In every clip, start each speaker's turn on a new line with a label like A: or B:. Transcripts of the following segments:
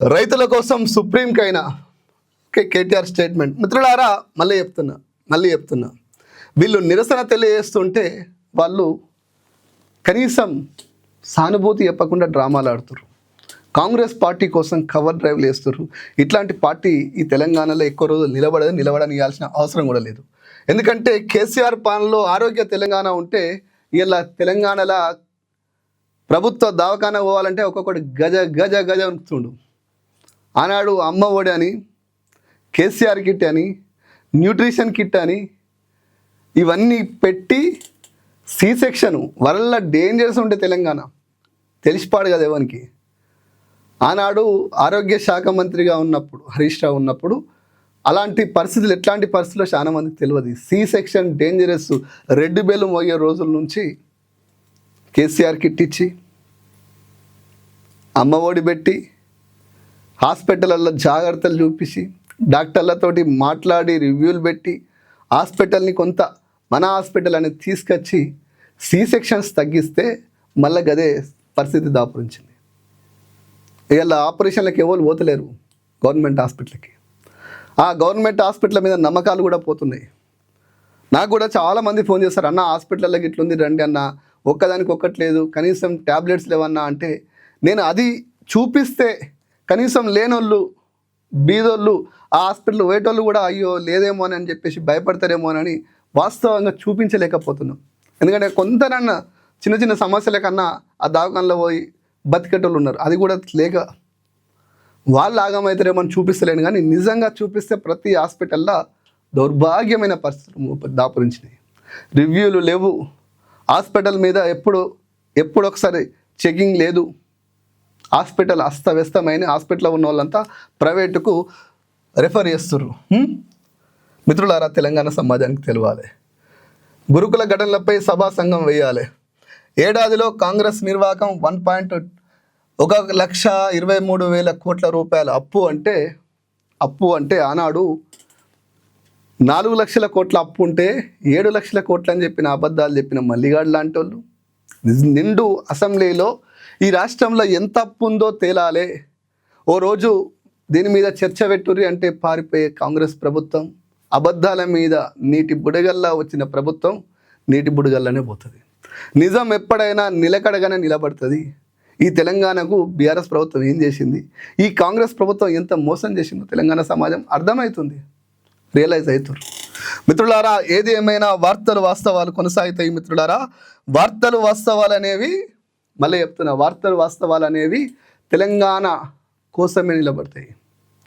A: రైతుల కోసం సుప్రీంకైనా కే కేటీఆర్ స్టేట్మెంట్. మిత్రులారా మళ్ళీ చెప్తున్నా మళ్ళీ చెప్తున్నా. వీళ్ళు నిరసన తెలియజేస్తుంటే వాళ్ళు కనీసం సానుభూతి చెప్పకుండా డ్రామాలు ఆడుతున్నారు కాంగ్రెస్ పార్టీ కోసం కవర్ డ్రైవ్లు వేస్తారు ఇట్లాంటి పార్టీ ఈ తెలంగాణలో ఎక్కువ రోజులు నిలబడదు నిలబడనియాల్సిన అవసరం కూడా లేదు. ఎందుకంటే కేసీఆర్ పాలనలో ఆరోగ్య తెలంగాణ ఉంటే ఇలా తెలంగాణలో ప్రభుత్వ దవాఖాన పోవాలంటే ఒక్కొక్కటి గజ గజ గజ ఉంటుండు ఆనాడు అమ్మ ఒడి అని కేసీఆర్ కిట్ అని న్యూట్రిషన్ కిట్ అని ఇవన్నీ పెట్టి సి సెక్షన్ వరల్డ్ డేంజర్స్ ఉండే తెలంగాణ. తెలిసిపాడు కదా ఎవరికి. ఆనాడు ఆరోగ్య శాఖ మంత్రిగా ఉన్నప్పుడు హరీష్ రావు ఉన్నప్పుడు అలాంటి పరిస్థితులు ఎట్లాంటి పరిస్థితుల్లో చాలా మందికి తెలియదు C section dangerous red bell మోగే రోజుల నుంచి కేసీఆర్ కిట్ ఇచ్చి అమ్మ ఒడి పెట్టి హాస్పిటల్లో జాగ్రత్తలు చూపించి డాక్టర్లతోటి మాట్లాడి రివ్యూలు పెట్టి హాస్పిటల్ని కొంత మన హాస్పిటల్ అనేది తీసుకొచ్చి సి సెక్షన్స్ తగ్గిస్తే మళ్ళీ గదే పరిస్థితి దాపురించింది. ఇవాళ ఆపరేషన్లకు ఎవరు పోతలేరు గవర్నమెంట్ హాస్పిటల్కి. ఆ గవర్నమెంట్ హాస్పిటల్ మీద నమ్మకాలు కూడా పోతున్నాయి. నాకు కూడా చాలామంది ఫోన్ చేస్తారు అన్న హాస్పిటల్లోకి ఇట్లుంది రండి అన్న ఒక్కదానికి ఒక్కట్లేదు కనీసం ట్యాబ్లెట్స్ లేవన్నా అంటే నేను అది చూపిస్తే కనీసం లేనోళ్ళు బీదోళ్ళు ఆ హాస్పిటల్ పోయేటోళ్ళు కూడా అయ్యో లేదేమో అని చెప్పేసి భయపడతారేమోనని వాస్తవంగా చూపించలేకపోతున్నాం. ఎందుకంటే కొంతనన్నా చిన్న చిన్న సమస్యల కన్నా ఆ దావకంలో పోయి బతికేటోళ్ళు ఉన్నారు. అది కూడా లేక వాళ్ళు ఆగమవుతారేమో అని చూపిస్తలేను కానీ నిజంగా చూపిస్తే ప్రతి హాస్పిటల్లో దౌర్భాగ్యమైన పరిస్థితులు దాపురించినాయి. రివ్యూలు లేవు. హాస్పిటల్ మీద ఎప్పుడు ఎప్పుడొకసారి చెకింగ్ లేదు. హాస్పిటల్ అస్తవ్యస్తమైన హాస్పిటల్లో ఉన్న వాళ్ళంతా ప్రైవేటుకు రెఫర్ చేస్తుర్రు. మిత్రులారా తెలంగాణ సమాజానికి తెలవాలి. గురుకుల ఘటనలపై సభా సంఘం వేయాలి. ఏడాదిలో కాంగ్రెస్ నిర్వాహకం వన్ పాయింట్ ఒక లక్ష ఇరవై మూడు వేల కోట్ల రూపాయల అప్పు అంటే అప్పు అంటే ఆనాడు నాలుగు లక్షల కోట్ల అప్పు ఉంటే ఏడు లక్షల కోట్లు అని చెప్పిన అబద్ధాలు చెప్పిన మల్లిగాడు లాంటి వాళ్ళు నిండు అసెంబ్లీలో ఈ రాష్ట్రంలో ఎంత అప్పు ఉందో తేలాలే. ఓ రోజు దీని మీద చర్చ పెట్టుర్రి అంటే పారిపోయే కాంగ్రెస్ ప్రభుత్వం అబద్ధాల మీద నీటి బుడగల్లా వచ్చిన ప్రభుత్వం నీటి బుడగల్లానే పోతుంది. నిజం ఎప్పుడైనా నిలకడగానే నిలబడుతుంది. ఈ తెలంగాణకు బీఆర్ఎస్ ప్రభుత్వం ఏం చేసింది? ఈ కాంగ్రెస్ ప్రభుత్వం ఎంత మోసం చేసిందో తెలంగాణ సమాజం అర్థమవుతుంది. రియలైజ్ అవుతారు మిత్రులారా ఏది ఏమైనా వార్తలు వాస్తవాలు కొనసాగుతాయి మిత్రులారా. వార్తలు వాస్తవాలు అనేవి మళ్ళీ చెప్తున్నా వార్తలు వాస్తవాలు అనేవి తెలంగాణ కోసమే నిలబడతాయి.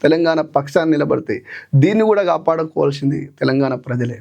A: తెలంగాణ పక్షాన్ని నిలబడతాయి. దీన్ని కూడా కాపాడుకోవాల్సింది తెలంగాణ ప్రజలే.